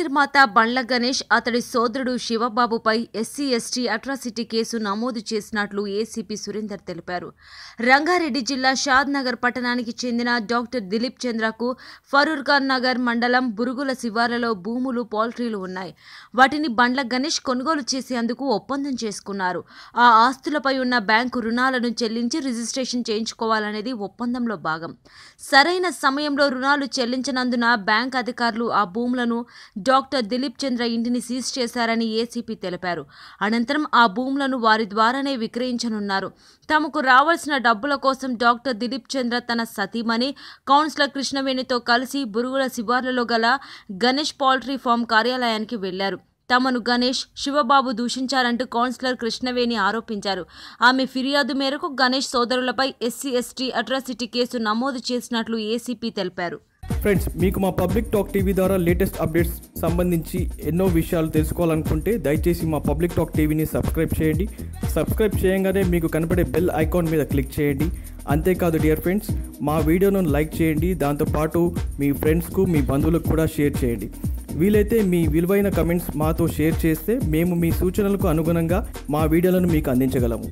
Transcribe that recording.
నిర్మాత బండ్ల గణేష్ అతడి సోదరుడు శివబాబుపై ఎస్సీ ఎస్టీ అట్రాసిటీ కేసు నమోదు చేసినట్లు ఏసీపీ సురేందర్ తెలిపారు. రంగారెడ్డి జిల్లా షాద్ నగర్ పట్టణానికి చెందిన డాక్టర్ దిలీప్ చంద్రకు ఫరూర్ఖాన్ నగర్ మండలం బురుగుల శివార్లలో భూములు పౌల్ట్రీలు ఉన్నాయి. వాటిని బండ్ల గణేష్ కొనుగోలు చేసేందుకు ఒప్పందం చేసుకున్నారు. ఆ ఆస్తులపై ఉన్న బ్యాంకు రుణాలను చెల్లించి రిజిస్ట్రేషన్ చేయించుకోవాలనేది ఒప్పందంలో భాగం. సరైన సమయంలో రుణాలు చెల్లించనందున బ్యాంక్ అధికారులు ఆ భూములను డాక్టర్ దిలీప్ చంద్ర ఇంటిని సీజ్ చేశారని ఏసీపీ తెలిపారు. అనంతరం ఆ భూములను వారి ద్వారానే విక్రయించనున్నారు. తమకు రావాల్సిన డబ్బుల కోసం డాక్టర్ దిలీప్ చంద్ర తన సతీమణి కౌన్సిలర్ కృష్ణవేణితో కలిసి బురుగుల శివార్లలో గల గణేష్ పౌల్ట్రీ ఫామ్ కార్యాలయానికి వెళ్ళారు. తమను గణేష్ శివబాబు దూషించారంటూ కౌన్సిలర్ కృష్ణవేణి ఆరోపించారు. ఆమె ఫిర్యాదు మేరకు గణేష్ సోదరులపై ఎస్సీ ఎస్టీ అట్రాసిటీ కేసు నమోదు చేసినట్లు ఏసీపీ తెలిపారు. ఫ్రెండ్స్ మీకు మా పబ్లిక్ టాక్ టీవీ ద్వారా లేటెస్ట్ అప్డేట్స్ సంబంధించి ఎన్నో విషయాలు తెలుసుకోవాలనుకుంటే దయచేసి మా పబ్లిక్ టాక్ టీవీని సబ్స్క్రైబ్ చేయండి. సబ్స్క్రైబ్ చేయగానే మీకు కనపడే బెల్ ఐకాన్ మీద క్లిక్ చేయండి. అంతేకాదు డియర్ ఫ్రెండ్స్ మా వీడియోను లైక్ చేయండి. దాంతోపాటు మీ ఫ్రెండ్స్కు మీ బంధువులకు కూడా షేర్ చేయండి. వీలైతే మీ విలువైన కమెంట్స్ మాతో షేర్ చేస్తే మేము మీ సూచనలకు అనుగుణంగా మా వీడియోలను మీకు అందించగలము.